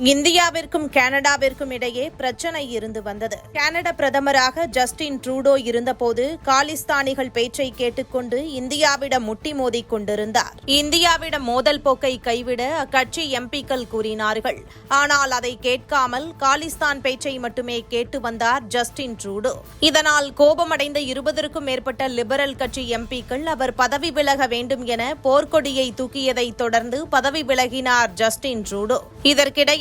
இந்தியாவிற்கும் கனடாவிற்கும் இடையே பிரச்சனை இருந்து வந்தது. கனடா பிரதமராக ஜஸ்டின் ட்ரூடோ இருந்தபோது காலிஸ்தானிகள் பேச்சை கேட்டுக்கொண்டு இந்தியாவிடம் முட்டி மோதி கொண்டிருந்தார். இந்தியாவிடம் மோதல் போக்கை கைவிட அக்கட்சி எம்பிக்கள் கூறினார்கள். ஆனால் அதை கேட்காமல் காலிஸ்தான் பேச்சை மட்டுமே கேட்டு வந்தார் ஜஸ்டின் ட்ரூடோ. இதனால் கோபமடைந்த இருபதற்கும் மேற்பட்ட லிபரல் கட்சி எம்பிக்கள் அவர் பதவி விலக வேண்டும் என போர்க்கொடியை தூக்கியதை தொடர்ந்து பதவி விலகினார் ஜஸ்டின் ட்ரூடோ.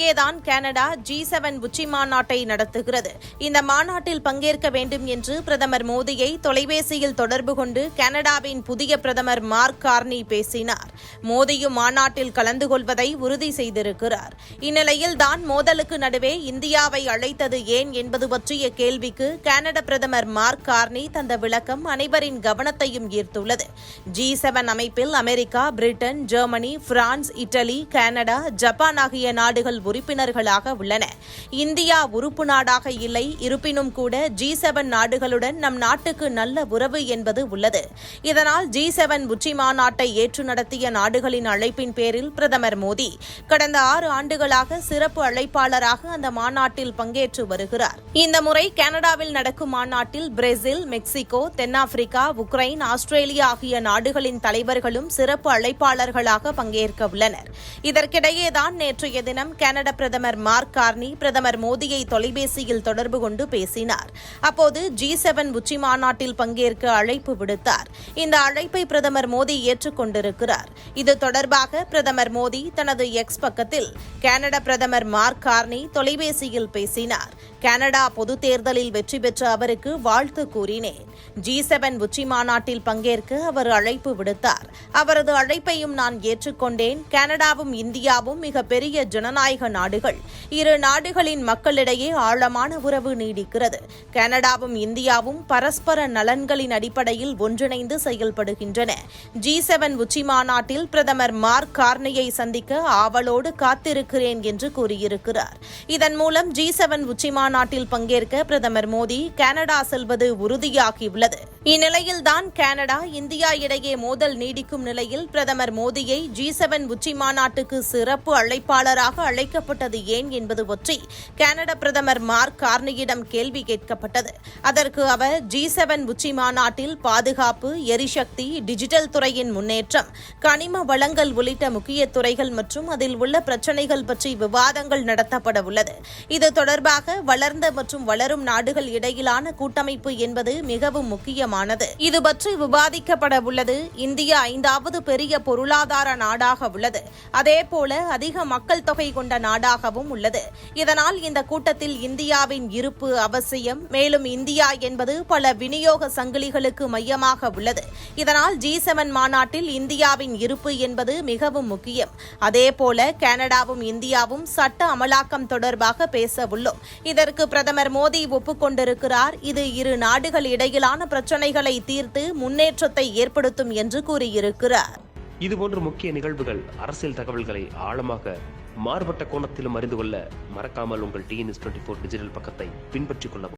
இதற்கிடையேதான் கனடா ஜி செவன் உச்சி மாநாட்டை நடத்துகிறது. இந்த மாநாட்டில் பங்கேற்க வேண்டும் என்று பிரதமர் மோடியை தொலைபேசியில் தொடர்பு கொண்டு கனடாவின் புதிய பிரதமர் மார்க் கார்னி பேசினார். மோடியும் மாநாட்டில் கலந்து கொள்வதை உறுதி செய்திருக்கிறார். இந்நிலையில் தான் மோதலுக்கு நடுவே இந்தியாவை அழைத்தது ஏன் என்பது பற்றிய கேள்விக்கு கனடா பிரதமர் மார்க் கார்னி தந்த விளக்கம் அனைவரின் கவனத்தையும் ஈர்த்துள்ளது. ஜி செவன் அமைப்பில் America Britain Germany France Italy Canada Japan ஆகிய நாடுகள் உறுப்பினர்களாக உள்ளன. இந்தியா உறுப்பு நாடாக இல்லை இருப்பினும் கூட ஜி செவன் நாடுகளுடன் நம் நாட்டுக்கு நல்ல உறவு என்பது உள்ளது. இதனால் ஜி செவன் உச்சி மாநாட்டை ஏற்று நடத்திய நாடுகளின் அழைப்பின் பேரில் பிரதமர் மோடி கடந்த ஆறு ஆண்டுகளாக சிறப்பு அழைப்பாளராக அந்த மாநாட்டில் பங்கேற்று வருகிறார். இந்த முறை கனடாவில் நடக்கும் மாநாட்டில் பிரேசில் மெக்சிகோ தென்னாப்பிரிக்கா உக்ரைன் ஆஸ்திரேலியா ஆகிய நாடுகளின் தலைவர்களும் சிறப்பு அழைப்பாளர்களாக பங்கேற்க உள்ளனர். இதற்கிடையேதான் நேற்றைய தினம் கனடா கனடா பிரதமர் மார்க் கார்னி பிரதமர் மோடியை தொலைபேசியில் தொடர்பு கொண்டு பேசினார். அப்போது ஜி செவன் உச்சி மாநாட்டில் பங்கேற்க அழைப்பு விடுத்தார். இந்த அழைப்பை பிரதமர் மோடி ஏற்றுக்கொண்டிருக்கிறார் இது தொடர்பாக பிரதமர் மோடி தனது எக்ஸ் பக்கத்தில் கனடா பிரதமர் மார்க் கார்னி தொலைபேசியில் பேசினார். கனடா பொதுத் தேர்தலில் வெற்றி பெற்ற அவருக்கு வாழ்த்து கூறினேன். ஜி செவன் உச்சி மாநாட்டில் பங்கேற்க அவர் அழைப்பு விடுத்தார். அவரது அழைப்பையும் நான் ஏற்றுக்கொண்டேன் கனடாவும் இந்தியாவும் மிகப்பெரிய ஜனநாயக நாடுகள். இரு நாடுகளின் மக்களிடையே ஆழமான உறவு நீடிக்கிறது. கனடாவும் இந்தியாவும் பரஸ்பர நலன்களின் அடிப்படையில் ஒன்றிணைந்து செயல்படுகின்றன. ஜி செவன் உச்சிமாநாட்டில் பிரதமர் மார்க் கார்னியை சந்திக்க ஆவலோடு காத்திருக்கிறேன் என்று கூறியிருக்கிறார். இதன் மூலம் ஜி செவன் உச்சிமாநாட்டில் பங்கேற்க பிரதமர் மோடி கனடா செல்வது உறுதியாகியுள்ளது. இந்நிலையில்தான் கனடா இந்தியா இடையே மோதல் நீடிக்கும் நிலையில் பிரதமர் மோடியை ஜி செவன் உச்சிமாநாட்டுக்கு சிறப்பு அழைப்பாளராக அழைக்கப்பட்டது ஏன் என்பது பற்றி கனடா பிரதமர் மார்க் கார்னியிடம் கேள்வி கேட்கப்பட்டது. அதற்கு அவர் ஜி செவன் உச்சிமாநாட்டில் பாதுகாப்பு எரிசக்தி டிஜிட்டல் துறையின் முன்னேற்றம் கனிம வளங்கள் உள்ளிட்ட முக்கிய துறைகள் மற்றும் அதில் உள்ள பிரச்சினைகள் பற்றி விவாதங்கள் நடத்தப்பட உள்ளது. இது தொடர்பாக வளர்ந்த மற்றும் வளரும் நாடுகள் இடையிலான கூட்டமைப்பு என்பது மிகவும் முக்கியமான முக்கியமானது இது பற்றி விவாதிக்கப்பட உள்ளது. இந்தியா ஐந்தாவது பெரிய பொருளாதார நாடாக உள்ளது. அதேபோல அதிக மக்கள் தொகை கொண்ட நாடாகவும் உள்ளது. இதனால் இந்த கூட்டத்தில் இந்தியாவின் இருப்பு அவசியம். மேலும் இந்தியா என்பது பல விநியோக சங்கிலிகளுக்கு மையமாக உள்ளது. இதனால் ஜி செவன் மாநாட்டில் இந்தியாவின் இருப்பு என்பது மிகவும் முக்கியம். அதேபோல கனடாவும் இந்தியாவும் சட்ட அமலாக்கம் தொடர்பாக பேச உள்ளோம். இதற்கு பிரதமர் மோடி ஒப்புக்கொண்டிருக்கிறார். இது இரு நாடுகள் இடையிலான பிரச்சினைகளை தீர்த்து முன்னேற்றத்தை ஏற்படுத்தும் என்று கூறியிருக்கிறார். இதுபோன்ற முக்கிய நிகழ்வுகள் அரசியல் தகவல்களை ஆழமாக மாறுபட்ட கோணத்திலும் அறிந்து கொள்ள மறக்காமல் உங்கள் டிஎன்எஸ் டுவெண்ட்டி ஃபோர் டிஜிட்டல் பக்கத்தை பின்பற்றிக் கொள்ளவும்.